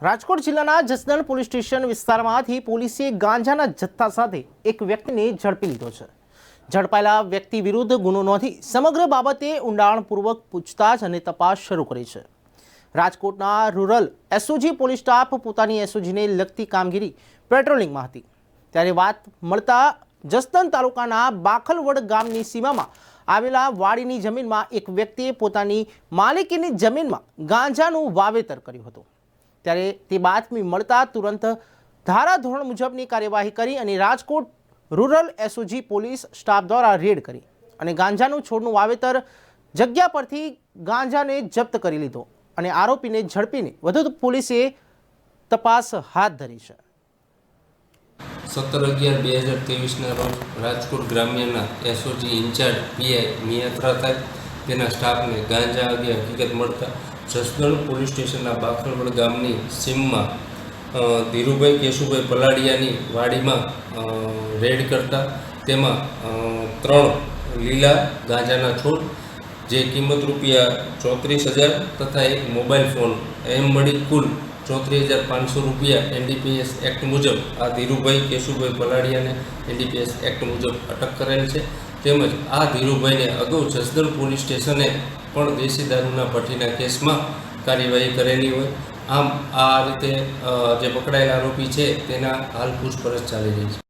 રાજકોટ જિલ્લાના Jasdan police station વિસ્તારમાંથી પોલીસે ગાંજાના જથ્થા સાથે એક વ્યક્તિને ઝડપી લીધો છે. ઝડપાયેલા વ્યક્તિ વિરુદ્ધ ગુનો નોંધી સમગ્ર બાબતે ઊંડાણપૂર્વક પૂછતાછ અને તપાસ શરૂ કરી છે. રાજકોટના રૂરલ એસઓજી પોલીસ સ્ટાફ પોતાની એસઓજીને લગતી કામગીરી પેટ્રોલિંગમાં હતી. ત્યારે વાત મળતા જસદણ તાલુકાના બાખલવડ ગામની સીમામાં આવેલા વાડીની જમીનમાં એક વ્યક્તિએ પોતાની માલિકીની જમીનમાં ગાંજાનું વાવેતર કર્યું હતું. ત્યારે તે બાતમી મળતા તુરંત ધારાધોરણ મુજબની કાર્યવાહી કરી અને Rajkot rural SOG police staff દ્વારા રેડ કરી અને ગાંજાનું છોડનું વાવેતર જગ્યા પરથી ગાંજાને જપ્ત કરી લીધો અને આરોપીને ઝડપીને વધુ પોલીસે તપાસ હાથ ધરી છે. સત્તર અગિયાર બે હજાર ત્રેવીસના રોજ રાજકોટ ગ્રામ્યના એસઓજી ઇન્ચાર્જ પીઆઈ મિયાત્રા થાય તેના સ્ટાફને ગાંજા અંગે હકીકત મળતા જસદણ પોલીસ સ્ટેશનના બાખરવડ ગામની સીમમાં ધીરુભાઈ કેશુભાઈ પલાડિયાની વાડીમાં રેડ કરતા. તેમાં ત્રણ લીલા ગાંજાના છોડ, જે કિંમત રૂપિયા ચોત્રીસ હજાર તથા એક મોબાઈલ ફોન. એમ મળી કુલ ચોત્રીસ હજાર પાંચસો રૂપિયા એનડીપીએસ એક્ટ મુજબ આ ધીરુભાઈ કેશુભાઈ પલાડિયાને એનડીપીએસ એક્ટ મુજબ અટક કરેલ છે. તેમજ આ ધીરુભાઈને અગાઉ જસદણ પોલીસ સ્ટેશને પણ દેશી દારૂના ભઠ્ઠીના કેસમાં કાર્યવાહી કરેલી હોય. આમ આ રીતે જે પકડાયેલા આરોપી છે, તેના હાલ પૂછપરછ ચાલી રહી છે.